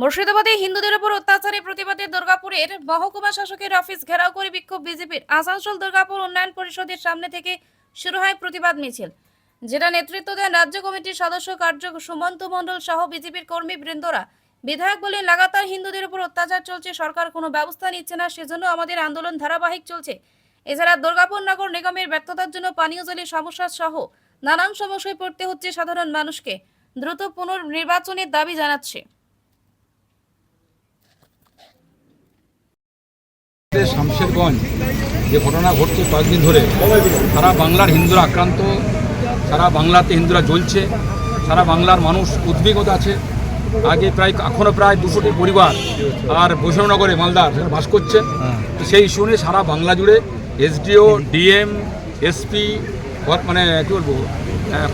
মুর্শিদাবাদে হিন্দুদের উপর অত্যাচারের প্রতিবাদে দুর্গাপুরের মহকুমা শাসকের অফিস ঘেরাও করে বিক্ষোভ বিজেপির। আসানসোল, দুর্গাপুর উন্নয়ন পরিষদের সামনে থেকে শুরু হয় প্রতিবাদ মিছিল। যেটা নেতৃত্ব দেন রাজ্য কমিটির সদস্য কার্য সুমন্ত মণ্ডল সহ বিজেপির কর্মী বৃন্দরা। বিধায়ক বলেন, লাগাতার হিন্দুদের উপর অত্যাচার চলছে, সরকার কোনো ব্যবস্থা নিচ্ছে না, সেজন্য আমাদের আন্দোলন ধারাবাহিক চলছে। এছাড়া দুর্গাপুর নগর নিগমের ব্যর্থতার জন্য পানীয় জলের সমস্যা সহ নানান সমস্যায় পড়তে হচ্ছে সাধারণ মানুষকে। দ্রুত পুনর্নির্বাচনের দাবি জানাচ্ছে। শামশেরগঞ্জ যে ঘটনা ঘটছে কয়েকদিন ধরে, সারা বাংলার হিন্দুরা আক্রান্ত, সারা বাংলাতে হিন্দুরা জ্বলছে, সারা বাংলার মানুষ উদ্বিগ্ন আছে। আগে প্রায় এখনও প্রায় দুশোটি পরিবার আর বৈষ্ণবনগরে মালদার বাস করছে। তো সেই নিয়ে সারা বাংলা জুড়ে এসডিও, ডিএম, এসপি মানে কী বলব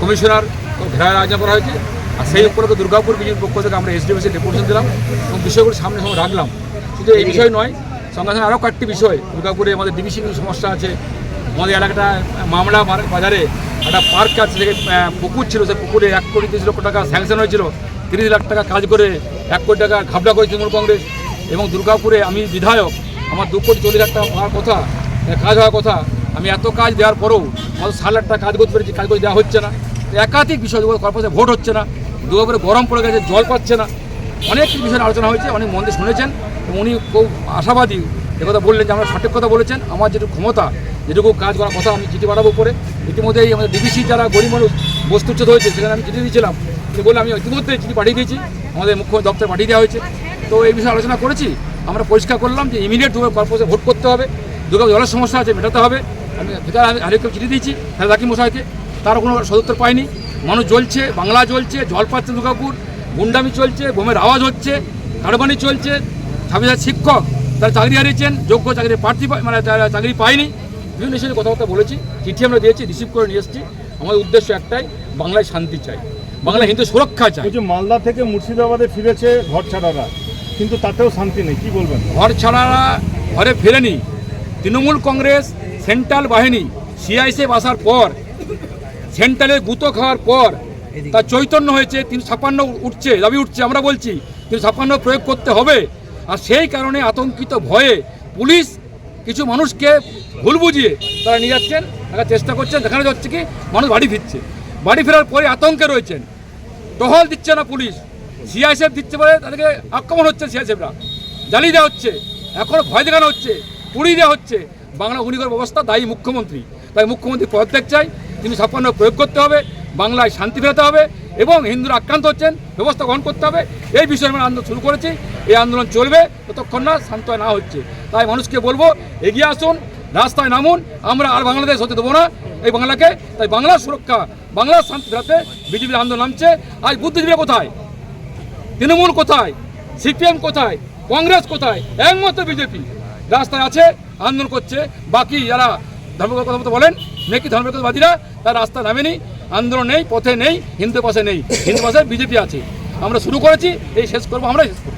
কমিশনার ঘেরার আয়োজন করা হয়েছে। আর সেই উপলক্ষে দুর্গাপুর বিজেপির পক্ষ থেকে আমরা এসডিওসি ডেপুটেশন দিলাম এবং বিষয়গুলো সামনে সামনে রাখলাম। শুধু এই বিষয় নয় সঙ্গে সঙ্গে আরও কয়েকটি বিষয়। দুর্গাপুরে আমাদের ডিবিসি সমস্যা আছে। আমাদের এলাকাটা, মামলা বাজারে একটা পার্ক আছে সেখানে পুকুর ছিল। সেই পুকুরে এক কোটি তিরিশ লক্ষ টাকা স্যাংশন হয়েছিল। তিরিশ লাখ টাকা কাজ করে এক কোটি টাকা ঘাবড়া করে তৃণমূল কংগ্রেস। এবং দুর্গাপুরে আমি বিধায়ক, আমার দু কোটি চল্লিশ লাখ টাকা হওয়ার কথা কাজ হওয়ার কথা। আমি এত কাজ দেওয়ার পরেও আমাদের ষাট লাখ টাকা কাজ করতে পেরেছি, কাজ করে দেওয়া হচ্ছে না। একাধিক বিষয় কর্পোরেশনে ভোট হচ্ছে না। দুর্গাপুরে গরম পড়ে গেছে, জল পাচ্ছে না। অনেক বিষয়ে আলোচনা হয়েছে, অনেক মন্দির শুনেছেন, এবং উনি খুব আশাবাদী একথা বললেন যে আমরা সঠিক কথা বলেছেন। আমার যেটুকু ক্ষমতা, যেটুকু কাজ করার কথা আমি চিঠি পাঠাবো পরে ইতিমধ্যেই আমাদের ডিবিসি যারা গরিব মানুষ বস্তুচ্ছেদ হয়েছে, সেখানে আমি চিঠি দিয়েছিলাম। তিনি বললেন, আমি ইতিমধ্যে চিঠি পাঠিয়ে দিয়েছি। আমাদের মুখ্যমন্ত্রী দপ্তরে পাঠিয়ে দেওয়া হয়েছে। তো এই বিষয়ে আলোচনা করেছি। আমরা পরিষ্কার করলাম যে ইমিডিয়েট দুর্গা কর্পোরেশনে ভোট করতে হবে। দুর্গা জলের সমস্যা আছে, মেটাতে হবে। আমি ফিকার আরেককে চিঠি দিয়েছি হ্যাঁ রাকিব মশাইকে তারও কোনো সদুত্তর পাইনি। মানুষ জ্বলছে, বাংলা জ্বলছে, জল পাচ্ছে দুর্গাপুর। গুন্ডামি চলছে বোমের আওয়াজ হচ্ছে কারবানি চলছে ছাব্বিশ শিক্ষক তারা চাকরি হারিয়েছেন যোগ্য চাকরি প্রার্থী মানে তারা চাকরি পায়নি। বিভিন্ন বিষয়ে কথাবার্তা বলেছি চিঠি আমরা দিয়েছি রিসিভ করে নিয়ে এসেছি। আমাদের উদ্দেশ্য একটাই বাংলায় শান্তি চাই। বাংলায় হিন্দু সুরক্ষা চাই। বলছি মালদা থেকে মুর্শিদাবাদে ফিরেছে ঘর ছাড়ারা কিন্তু তাতেও শান্তি নেই কি বলবেন? ঘর ছাড়ারা ঘরে ফেরেনি। তৃণমূল কংগ্রেস সেন্ট্রাল বাহিনী সিআইসিএফ আসার পর সেন্ট্রালে গুঁতো খাওয়ার পর তার চৈতন্য হয়েছে তিনি ছাপ্পান্ন উঠছে, দাবি উঠছে, আমরা বলছি তিনি ছাপ্পান্ন প্রয়োগ করতে হবে। আর সেই কারণে আতঙ্কিত ভয়ে পুলিশ কিছু মানুষকে ভুল বুঝিয়ে তারা নিয়ে যাচ্ছেন একটা চেষ্টা করছেন, দেখানো যাচ্ছে কি মানুষ বাড়ি ফিরছে। বাড়ি ফেরার পরে আতঙ্কে রয়েছেন। টহল দিচ্ছে না পুলিশ, সিআইএসএফ দিচ্ছে বলে তাদেরকে আক্রমণ হচ্ছে সিআইএসএফরা। জ্বালিয়ে দেওয়া হচ্ছে, এখন ভয় দেখানো হচ্ছে, পুড়িয়ে দেওয়া হচ্ছে। বাংলা উনিকর ব্যবস্থা দায়ী মুখ্যমন্ত্রী। তাই মুখ্যমন্ত্রী পদত্যাগ চাই তিনি ছাপ্পান্ন প্রয়োগ করতে হবে। বাংলায় শান্তি ফেরাতে হবে এবং হিন্দুরা আক্রান্ত হচ্ছেন, ব্যবস্থা গ্রহণ করতে হবে। এই বিষয়ে আমরা আন্দোলন শুরু করেছি, এই আন্দোলন চলবে ততক্ষণ না শান্ত না হচ্ছে। তাই মানুষকে বলব, এগিয়ে আসুন, রাস্তায় নামুন, আমরা আর বাংলাদেশ হতে দেবো না এই বাংলাকে। তাই বাংলার সুরক্ষা বাংলার শান্তি ফেরাতে বিজেপির আন্দোলন নামছে। আজ বুদ্ধিজীবীরা কোথায়? তৃণমূল কোথায়? সিপিএম কোথায়? কংগ্রেস কোথায়? একমাত্র বিজেপি। রাস্তায় আছে, আন্দোলন করছে। বাকি যারা ধর্মগত কথা বলেন, নাকি ধর্মবাদীরা তার রাস্তা নামেনি। আন্দোলন নেই, পথে নেই, হিন্দু পাশে নেই। হিন্দু পাশে বিজেপি আছে। আমরা শুরু করেছি, এই শেষ করব আমরা শেষ করব।